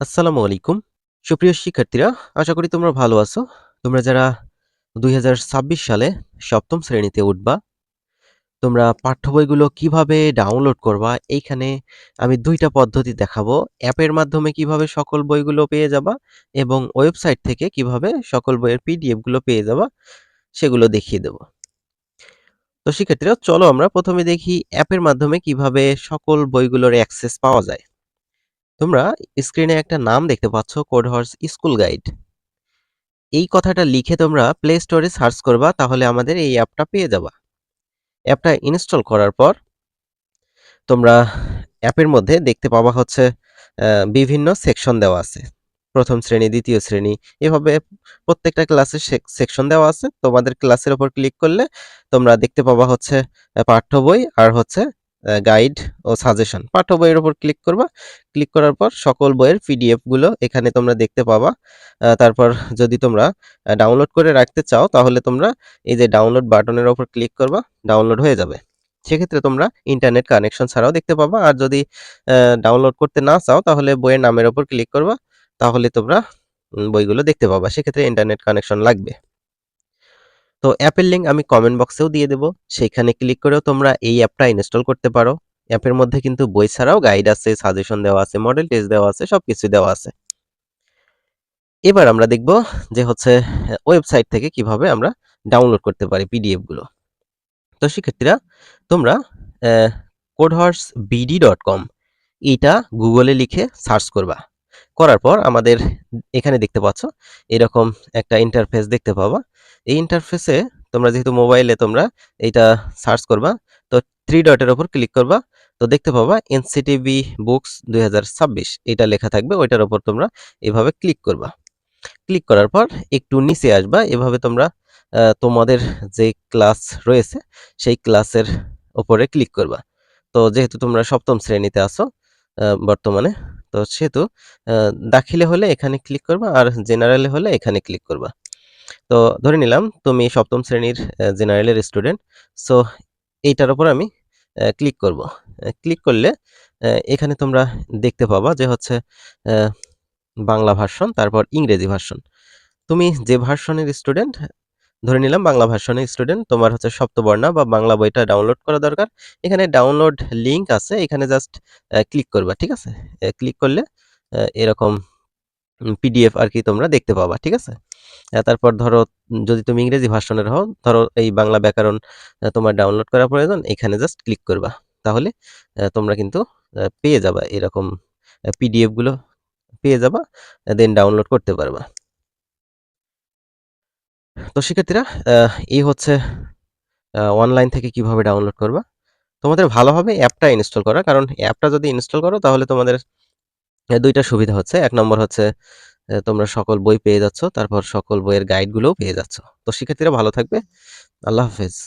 আসসালামু আলাইকুম। সুপ্রিয় শিক্ষার্থীরা, আশা করি তোমরা ভালো আছো। তোমরা যারা ২০২৬ সালে সপ্তম শ্রেণীতে উঠবা, তোমরা পাঠ্য বইগুলো কীভাবে ডাউনলোড করবা, এইখানে আমি দুইটা পদ্ধতি দেখাবো। অ্যাপের মাধ্যমে কীভাবে সকল বইগুলো পেয়ে যাবা এবং ওয়েবসাইট থেকে কীভাবে সকল বইয়ের পিডিএফগুলো পেয়ে যাবা, সেগুলো দেখিয়ে দেব। তো শিক্ষার্থীরা চলো আমরা প্রথমে দেখি অ্যাপের মাধ্যমে কীভাবে সকল বইগুলোর অ্যাক্সেস পাওয়া যায়। তোমরা স্ক্রিনে একটা নাম দেখতে পাচ্ছ কোড হর্স স্কুল গাইড এই কথাটা লিখে তোমরা প্লে স্টোরে সার্চ করবা, তাহলে আমাদের এই অ্যাপটা পেয়ে যাবা। অ্যাপটা ইনস্টল করার পর তোমরা অ্যাপের মধ্যে দেখতে পাবা হচ্ছে বিভিন্ন সেকশন দেওয়া আছে। প্রথম শ্রেণি, দ্বিতীয় শ্রেণি, এভাবে প্রত্যেকটা ক্লাসের সেকশন দেওয়া আছে। তোমাদের ক্লাসের ওপর ক্লিক করলে তোমরা দেখতে পাবা হচ্ছে পাঠ্য বই আর হচ্ছে গাইড ও সাজেশন পাঠ্য বইয়ের উপর ক্লিক করবা। ক্লিক করার পর সকল বইয়ের পিডিএফগুলো এখানে তোমরা দেখতে পাবা। তারপর যদি তোমরা ডাউনলোড করে রাখতে চাও, তাহলে তোমরা এই যে ডাউনলোড বাটনের উপর ক্লিক করবা ডাউনলোড হয়ে যাবে। সেক্ষেত্রে তোমরা ইন্টারনেট কানেকশন ছাড়াও দেখতে পাবা। আর যদি ডাউনলোড করতে না চাও, তাহলে বইয়ের নামের উপর ক্লিক করবা। তাহলে তোমরা বইগুলো দেখতে পাবা। সেক্ষেত্রে ইন্টারনেট কানেকশন লাগবে। তো অ্যাপের লিঙ্ক আমি কমেন্ট বক্সেও দিয়ে দেবো। সেইখানে ক্লিক করেও তোমরা এই অ্যাপটা ইনস্টল করতে পারো। অ্যাপের মধ্যে কিন্তু বই ছাড়াও গাইড আছে সাজেশন দেওয়া আছে মডেল টেস্ট দেওয়া আছে সব কিছু দেওয়া আছে। এবার আমরা দেখব যে হচ্ছে ওয়েবসাইট থেকে কীভাবে আমরা ডাউনলোড করতে পারি পিডিএফগুলো। তো শিক্ষার্থীরা, তোমরা কোডহর্স বিডি ডট কম এইটা গুগলে লিখে সার্চ করবা। করার পর আমাদের এখানে দেখতে পাচ্ছ, এরকম একটা ইন্টারফেস দেখতে পাবা। এই ইন্টারফেসে তোমরা যেহেতু মোবাইলে তোমরা এইটা সার্চ করবা, তো থ্রি ডটের ওপর ক্লিক করবা, তো দেখতে পাবা এনসিটিভি বুকস দুই এটা লেখা থাকবে, ওইটার ওপর তোমরা এভাবে ক্লিক করবা। ক্লিক করার পর একটু নিচে আসবা, এভাবে তোমরা তোমাদের যে ক্লাস রয়েছে, সেই ক্লাসের ওপরে ক্লিক করবা। তো যেহেতু তোমরা সপ্তম শ্রেণীতে আসো বর্তমানে, তো সেহেতু দাখিলে হলে এখানে ক্লিক করবা আর জেনারেলে হলে এখানে ক্লিক করবা। তো ধরে নিলাম তুমি সপ্তম শ্রেণির জেনারেলের স্টুডেন্ট সো এইটার উপর আমি ক্লিক করব। ক্লিক করলে এখানে তোমরা দেখতে পাবা যে হচ্ছে বাংলা ভার্সন তারপর ইংরেজি ভার্সন তুমি যে ভার্সনের স্টুডেন্ট ধরে নিলাম বাংলা ভার্সনের স্টুডেন্ট তোমার হচ্ছে সপ্তবর্ণা বা বাংলা বইটা ডাউনলোড করা দরকার। এখানে ডাউনলোড লিঙ্ক আছে, এখানে জাস্ট ক্লিক করবা, ঠিক আছে? ক্লিক করলে এরকম পিডিএফ আর কি তোমরা দেখতে পাবা, ঠিক আছে? তারপর ধরো, যদি তুমি ইংরেজি ভার্সনের হও, ধরো এই বাংলা ব্যাকরণ তোমার ডাউনলোড করা প্রয়োজন, এখানে জাস্ট ক্লিক করবা। তাহলে তোমরা কিন্তু পেয়ে যাবা এরকম পিডিএফগুলো পেয়ে যাবা দেন ডাউনলোড করতে পারবা। তো শিক্ষার্থীরা এই হচ্ছে অনলাইন থেকে কীভাবে ডাউনলোড করবা। তোমাদের ভালো হবে অ্যাপটা ইনস্টল করা, কারণ অ্যাপটা যদি ইনস্টল করো, তাহলে তোমাদের দুইটা সুবিধা হচ্ছে। এক নম্বর হচ্ছে তোমরা সকল বই পেয়ে যাচ্ছ, তারপর সকল বইয়ের গাইডগুলোও পেয়ে যাচ্ছ। তো শিক্ষার্থীরা ভালো থাকবে। আল্লাহ হাফেজ।